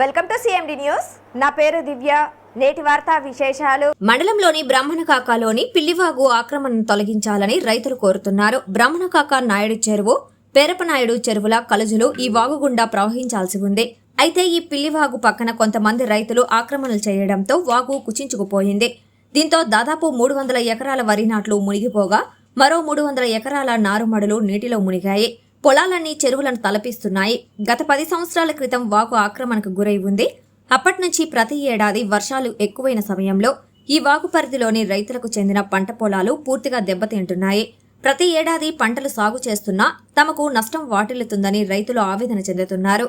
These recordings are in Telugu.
వెల్కమ్ టు సిఎండి న్యూస్ నా పేరు దివ్య. నేటి వార్తా విశేషాలు. మండలంలోని బ్రాహ్మణకాకలోని పిల్లివాగు ఆక్రమణను తొలగించాలని రైతులు కోరుతున్నారు. బ్రాహ్మణకాక నాయుడు చెరువు పేరపనాయుడు చెరువుల కలుజులు ఈ వాగు గుండా ప్రవహించాల్సి ఉంది. అయితే ఈ పిల్లివాగు పక్కన కొంతమంది రైతులు ఆక్రమణలు చేయడంతో వాగు కుచించుకుపోయింది. దీంతో దాదాపు మూడు వందల ఎకరాల వరి నాట్లు మునిగిపోగా మరో మూడు వందల ఎకరాల నారుమడులు నీటిలో మునిగాయి. పొలాలన్నీ చెరువులను తలపిస్తున్నాయి. గత పది సంవత్సరాల క్రితం వాగు ఆక్రమణకు గురై ఉంది. అప్పటి నుంచి ప్రతి ఏడాది వర్షాలు ఎక్కువైన సమయంలో ఈ వాగు పరిధిలోని రైతులకు చెందిన పంట పొలాలు పూర్తిగా దెబ్బతింటున్నాయి. ప్రతి ఏడాది పంటలు సాగు చేస్తున్నా తమకు నష్టం వాటిల్లుతుందని రైతులు ఆవేదన చెందుతున్నారు.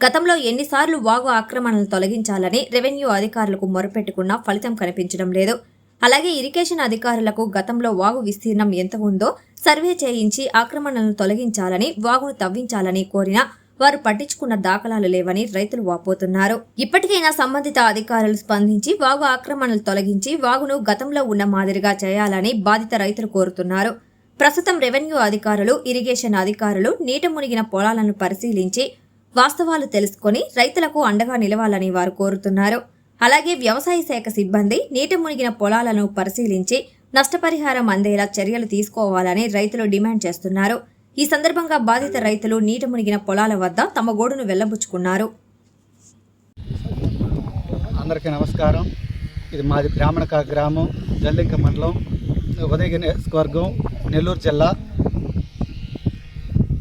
గతంలో ఎన్నిసార్లు వాగు ఆక్రమణలు తొలగించాలని రెవెన్యూ అధికారులకు మొరపెట్టుకున్నా ఫలితం కనిపించడం లేదు. అలాగే ఇరిగేషన్ అధికారులకు గతంలో వాగు విస్తీర్ణం ఎంత ఉందో సర్వే చేయించి ఆక్రమణలను తొలగించాలని వాగును తవ్వించాలని కోరిన వారు పట్టించుకున్న దాఖలాలు లేవని రైతులు వాపోతున్నారు. ఇప్పటికైనా సంబంధిత అధికారులు స్పందించి వాగు ఆక్రమణలు తొలగించి వాగును గతంలో ఉన్న మాదిరిగా చేయాలని బాధిత రైతులు కోరుతున్నారు. ప్రస్తుతం రెవెన్యూ అధికారులు ఇరిగేషన్ అధికారులు నీట మునిగిన పొలాలను పరిశీలించి వాస్తవాలు తెలుసుకొని రైతులకు అండగా నిలవాలని వారు కోరుతున్నారు. అలాగే వ్యవసాయ శాఖ సిబ్బంది నీట మునిగిన పొలాలను పరిశీలించి నష్టపరిహారం అందేలా చర్యలు తీసుకోవాలని రైతులు డిమాండ్ చేస్తున్నారు. ఈ సందర్భంగా బాధిత రైతులు నీట మునిగిన పొలాల వద్ద తమ గోడును వెళ్ళబుచ్చుకున్నారు. అందరికీ నమస్కారం. ఇది మాది బ్రాహ్మణక గ్రామం జల్లింక మండలం ఉదయగిరి నియోజకవర్గం నెల్లూరు జిల్లా.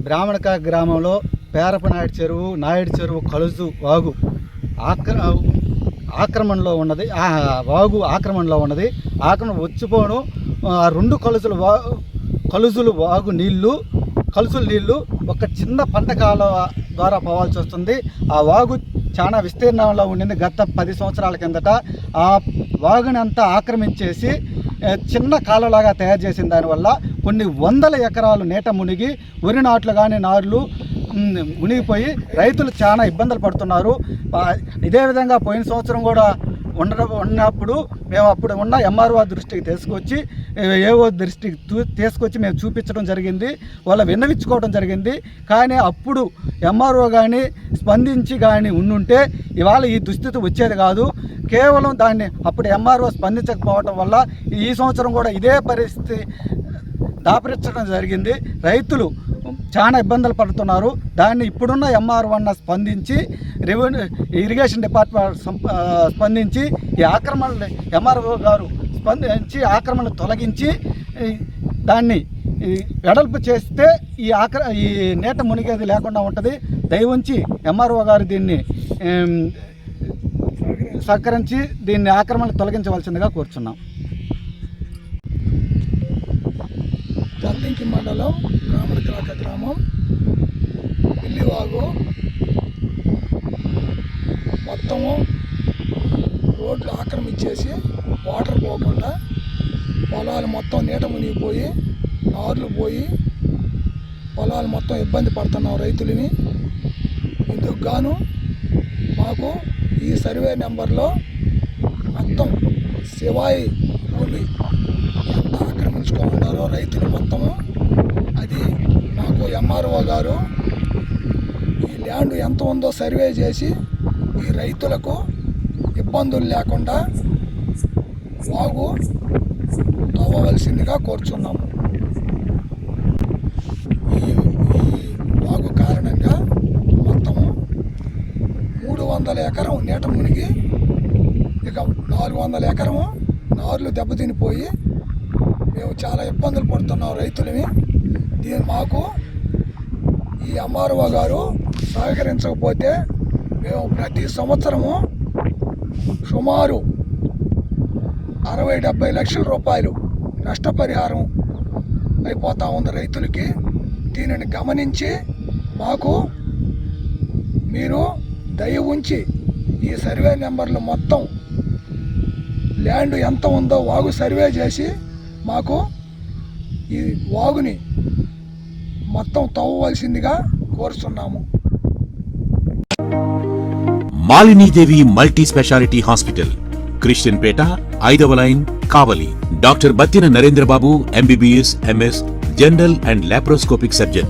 బ్రాహ్మణక గ్రామంలో పేరపనాయుడు చెరువు నాయుడు చెరువు కలుజు వాగు. ఆక్ర ఆక్రమణలో ఉన్నది. ఆ వాగు ఆక్రమణలో ఉన్నది. ఆక్రమణ వచ్చిపోను. ఆ రెండు కలుసులు వా కలుసులు వాగు నీళ్ళు కలుసుల నీళ్ళు ఒక చిన్న పంట కాలువ ద్వారా పోవాల్సి వస్తుంది. ఆ వాగు చాలా విస్తీర్ణంలో ఉండింది గత పది సంవత్సరాల కిందట. ఆ వాగుని అంతా ఆక్రమించేసి చిన్న కాలువలాగా తయారు చేసిన దానివల్ల కొన్ని వందల ఎకరాలు నీట మునిగి వరి నాట్లు కానీ నారులు మునిగిపోయి రైతులు చాలా ఇబ్బందులు పడుతున్నారు. ఇదే విధంగా పోయిన సంవత్సరం కూడా ఉండడం ఉన్నప్పుడు మేము అప్పుడు ఉన్న ఎంఆర్ఓ దృష్టికి తీసుకొచ్చి ఏఓ దృష్టికి తీసుకొచ్చి మేము చూపించడం జరిగింది. వాళ్ళ విన్నవించుకోవడం జరిగింది. కానీ అప్పుడు ఎంఆర్ఓ కానీ స్పందించి కానీ ఉండుంటే ఇవాళ ఈ దుస్థితి వచ్చేది కాదు. కేవలం దాన్ని అప్పుడు ఎంఆర్ఓ స్పందించకపోవడం వల్ల ఈ సంవత్సరం కూడా ఇదే పరిస్థితి దాపరించడం జరిగింది. రైతులు చాలా ఇబ్బందులు పడుతున్నారు. దాన్ని ఇప్పుడున్న ఎంఆర్ వన్ స్పందించి రెవెన్యూ ఇరిగేషన్ డిపార్ట్మెంట్ స్పందించి ఈ ఆక్రమణ ఎంఆర్ఓ గారు స్పందించి ఆక్రమణలు తొలగించి దాన్ని వెడల్పు చేస్తే ఈ ఆక్ర ఈ నీట మునిగేది లేకుండా ఉంటుంది. దయవుంచి ఎంఆర్ఓ గారు దీన్ని సహకరించి దీన్ని ఆక్రమణ తొలగించవలసిందిగా కోరుచున్నాం. జల్లింకి మండలం రామడికలాక గ్రామం పిల్లివాగు మొత్తము రోడ్లు ఆక్రమించేసి వాటర్ పోకుండా పొలాలు మొత్తం నీట మునిగిపోయి నార్లు పోయి పొలాలు మొత్తం ఇబ్బంది పడుతున్నాం రైతులని. ఇందుకు గాను మాకు ఈ సర్వే నెంబర్లో మొత్తం శివాయి భూమి ఎంత ఆక్రమించుకోమన్నారో రైతులు మొత్తము? అది మాకు ఎంఆర్ఓ గారు ఈ ల్యాండ్ ఎంత ఉందో సర్వే చేసి ఈ రైతులకు ఇబ్బందులు లేకుండా వాగు తవ్వవలసిందిగా కోరుచున్నాము. ఈ ఈ వాగు కారణంగా మొత్తము మూడు వందల ఎకరం నీట మునిగి ఇక నాలుగు వందల ఎకరము నార్లు దెబ్బతినిపోయి మేము చాలా ఇబ్బందులు పడుతున్నాం రైతులని. దీని మాకు ఈ ఎంఆర్ఓ గారు సహకరించకపోతే మేము ప్రతి సంవత్సరము సుమారు అరవై డెబ్బై లక్షల రూపాయలు నష్టపరిహారం అయిపోతూ ఉంది రైతులకి. దీనిని గమనించి మాకు మీరు దయ ఉంచి ఈ సర్వే నెంబర్లు మొత్తం ల్యాండ్ ఎంత ఉందో వాగు సర్వే చేసి మాకు ఈ వాగుని మొత్తం తవ్వవలసిందిగా కోరుతున్నాము Malinidevi multi speciality hospital Christian Peta ఐదవ line Kavali. Doctor Battina Narendrababu MBBS MS general and laparoscopic surgeon.